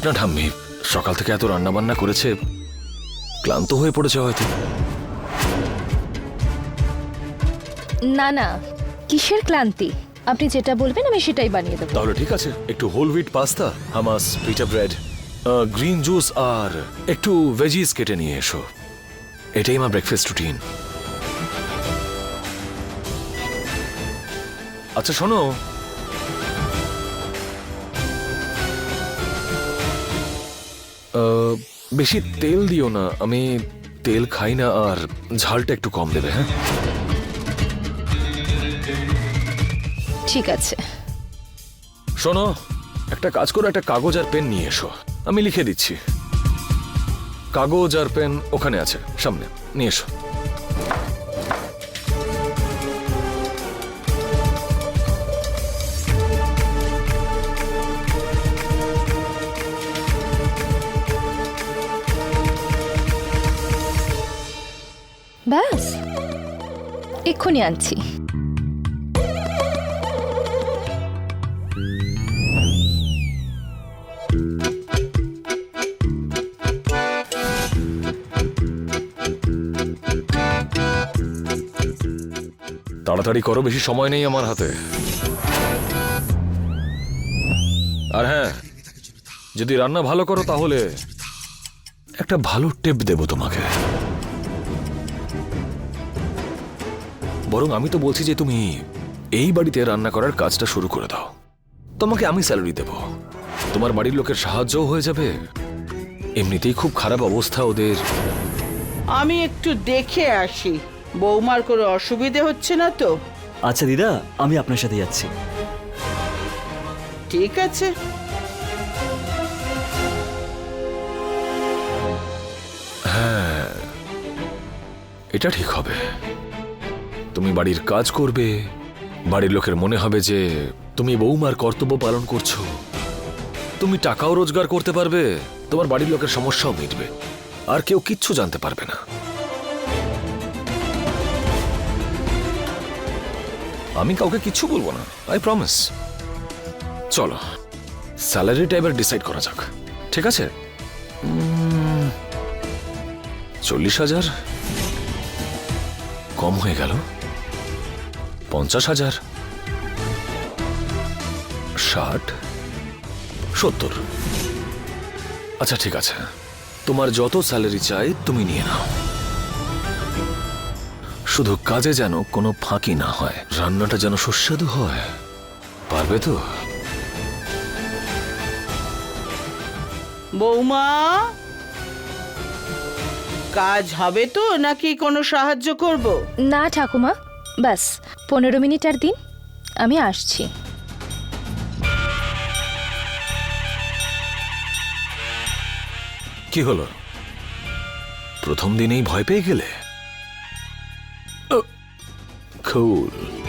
থাক না ঠাম্মি সকাল থেকে এত রান্না বান্না করেছে ক্লান্ত হয়ে পড়েছে হয়তো। না না কিসের ক্লান্তি? আপনি যেটা বলবেন আমি সেটাই বানিয়ে দেবো। তাহলে ঠিক আছে একটু whole wheat pasta hummus pita bread green juice আর একটু ভেজিস কেটে নিয়ে এসো। এটাই আমার ব্রেকফাস্ট রুটিন আচ্ছা শোনো বেশি তেল দিও না আমি তেল খাই না আর ঝালটা একটু কম দেবে হ্যাঁ? ঠিক আছে। শোনো একটা কাজ করো একটা কাগজ আর পেন নিয়ে এসো। আমি লিখে দিচ্ছি। কাগজ আর পেন ওখানে আছে সামনে নিয়ে এসো। এক্ষুনি আনছি। তাড়াতাড়ি করো, বেশি সময় নেই আমার হাতে। আর হ্যাঁ যদি রান্না ভালো করো তাহলে একটা ভালো টিপ দেব তোমাকে। বরং আমি তো বলছি যে তুমি এই বাড়িতে রান্না করার কাজটা শুরু করে দাও। তোমাকে আমি স্যালারি দেব। তোমার বাড়ির লোকের সাহায্যও হয়ে যাবে। এমনিতেই খুব খারাপ অবস্থা ওদের। আমি একটু দেখে আসি। বৌমার কোনো অসুবিধে হচ্ছে না তো? আচ্ছা দিদা আমি আপনার সাথে যাচ্ছি। ঠিক আছে। হ্যাঁ এটা ঠিক হবে। তুমি বাড়ির কাজ করবে, বাড়ির লোকের মনে হবে যে তুমি বৌমার কর্তব্য পালন করছ। তুমি টাকাও রোজগার করতে পারবে, তোমার বাড়ির লোকের সমস্যাও মিটবে, আর কেউ কিচ্ছু জানতে পারবে না। আমি কাউকে কিচ্ছু বলব না আই প্রমিস চলো স্যালারিটা এবার ডিসাইড করা যাক, ঠিক আছে? চল্লিশ হাজার? কম হয়ে গেল? পঞ্চাশ হাজার? ষাট? সত্তর? আচ্ছা ঠিক আছে। তোমার যত স্যালারি চাই, তুমি নিয়ে নাও। শুধু কাজে যেন কোনো ফাঁকি না হয়, রান্নাটা যেন সুস্বাদু হয়। পারবে তো? বৌমা? কাজ হবে তো নাকি কোনো সাহায্য করব? না ঠাকুমা ব্যাস পনেরো মিনিট আর দিন আমি আসছি। কি হলো? প্রথম দিনেই ভয় পেয়ে গেলে? খুল।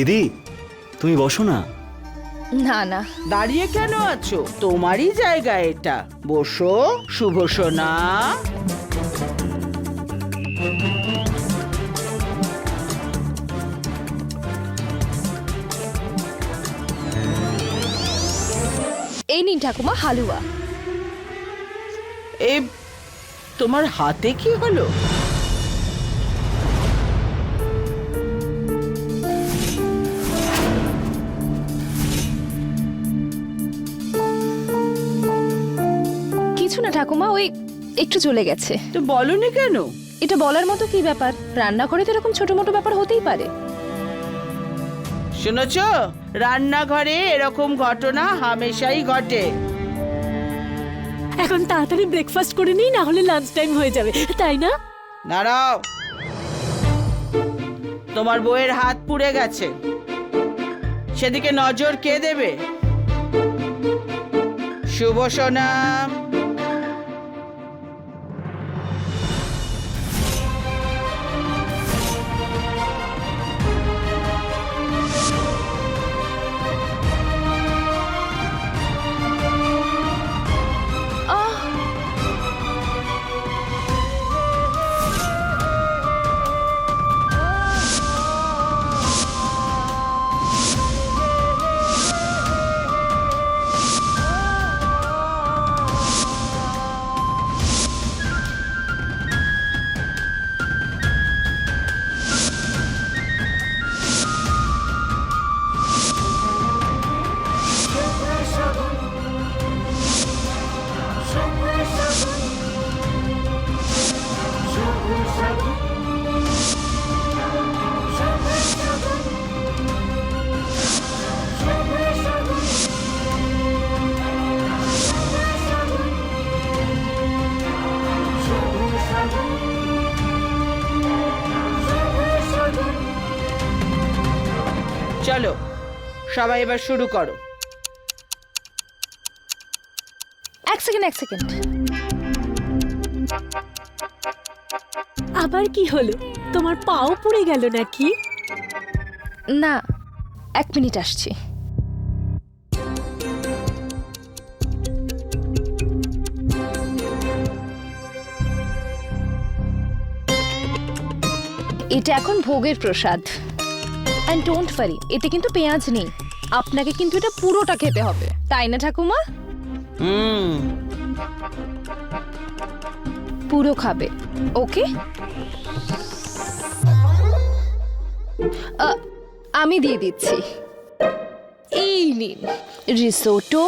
দিদি তুমি বসো না। না না। দাঁড়িয়ে কেন আছো? তোমারই জায়গা এটা। বসো শুভ সোনা। এই নিন ঠাকুমা হালুয়া। এ তোমার হাতে কি হলো? না ঠাকুমা ওই একটু চলে গেছে। তো বলনি কেন? এটা বলার মতো কি ব্যাপার? রান্নাঘরে তো এরকম ছোট মোটো ব্যাপার হতেই পারে। শুনেছ? রান্নাঘরে এরকম ঘটনা হামেশাই ঘটে। এখন তাড়াতাড়ি ব্রেকফাস্ট করে নিই না হলে লাঞ্চ টাইম হয়ে যাবে তাই না? দাঁড়াও। তোমার বউয়ের হাত পুড়ে গেছে। সেদিকে নজর কে দেবে? শুভ সোনা সবাই এবার শুরু করো। এক সেকেন্ড এক সেকেন্ড। আবার কি হলো? তোমার পাও পুড়ে গেল নাকি? না এক মিনিট আসছি। এটা এখন ভোগের প্রসাদ। অ্যান্ড ডোন্ট ফারি এতে কিন্তু পেঁয়াজ নেই। আপনাকে কিন্তু এটা পুরোটা খেতে হবে। তাই না ঠাকুমা? হুম। পুরো খাবে ওকে? আমি দিয়ে দিচ্ছি। এই নিন রিসোটো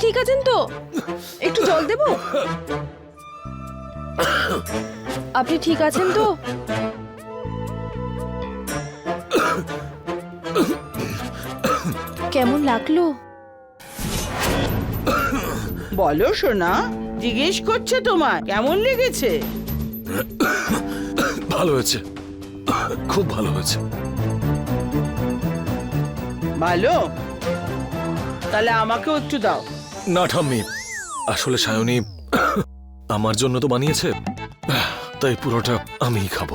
ঠিক আছেন তো? একটু জল দেব? আপনি ঠিক আছেন তো? কেমন লাগল? বলো সোনা। জিজ্ঞেস করছে তোমার কেমন লেগেছে? ভালো হয়েছে। খুব ভালো হয়েছে। ভালো? তাহলে আমাকেও একটু দাও। না ঠাম্মি। আসলে সায়নী আমার জন্য তো বানিয়েছে। তাই পুরোটা আমিই খাব।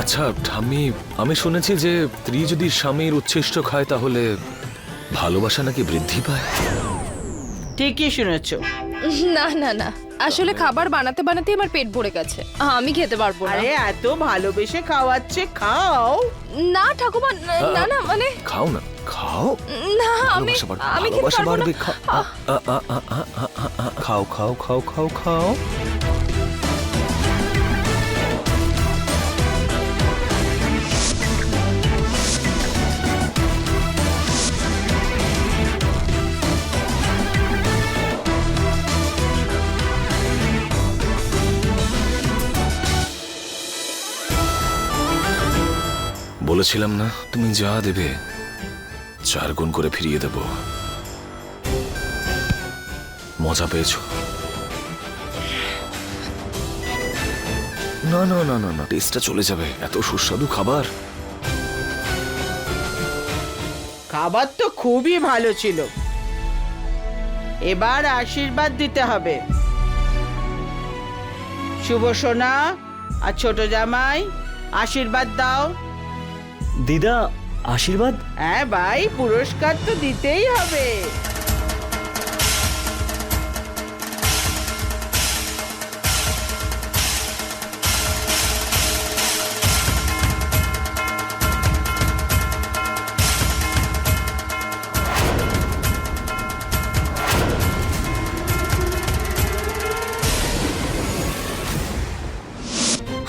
আচ্ছা ঠাম্মি আমি শুনেছি যে স্ত্রী যদি স্বামীর উচ্ছিষ্ট খায় তাহলে ভালোবাসা নাকি বৃদ্ধি পায়? ঠিকই শুনেছো। না না না। আসলে খাবার বানাতে বানাতে আমার পেট ভরে গেছে। আমি খেতে পারব না। আরে এত ভালোবেসে খাওয়াচ্ছে খাও। না ঠাকুমা না না মানে খাও না খাও। না আমি আমি খেতে পারব না। খাও খাও খাও খাও খাও। বলেছিলাম না? তুমি যা দেবে, চার গুণ করে ফিরিয়ে দেব। মজা পেয়েছ? না না না না না, টেস্টটা চলে যাবে। এত সুস্বাদু খাবার। খাবার তো খুবই ভালো ছিল। এবার আশীর্বাদ দিতে হবে। শুভ সোনা আর ছোট জামাই, আশীর্বাদ দাও। দিদা আশীর্বাদ? হ্যাঁ ভাই পুরস্কার তো দিতেই হবে।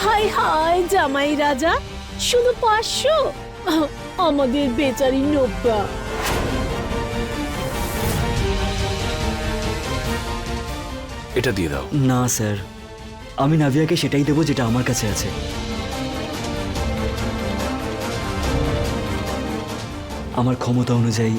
হাই হাই জামাই রাজা। শুধু পাঁচশো? আমাদের বেচারি নব্বা। এটা দিয়ে দাও। না স্যার। আমি নাভিয়াকে সেটাই দেবো যেটা আমার কাছে আছে। আমার ক্ষমতা অনুযায়ী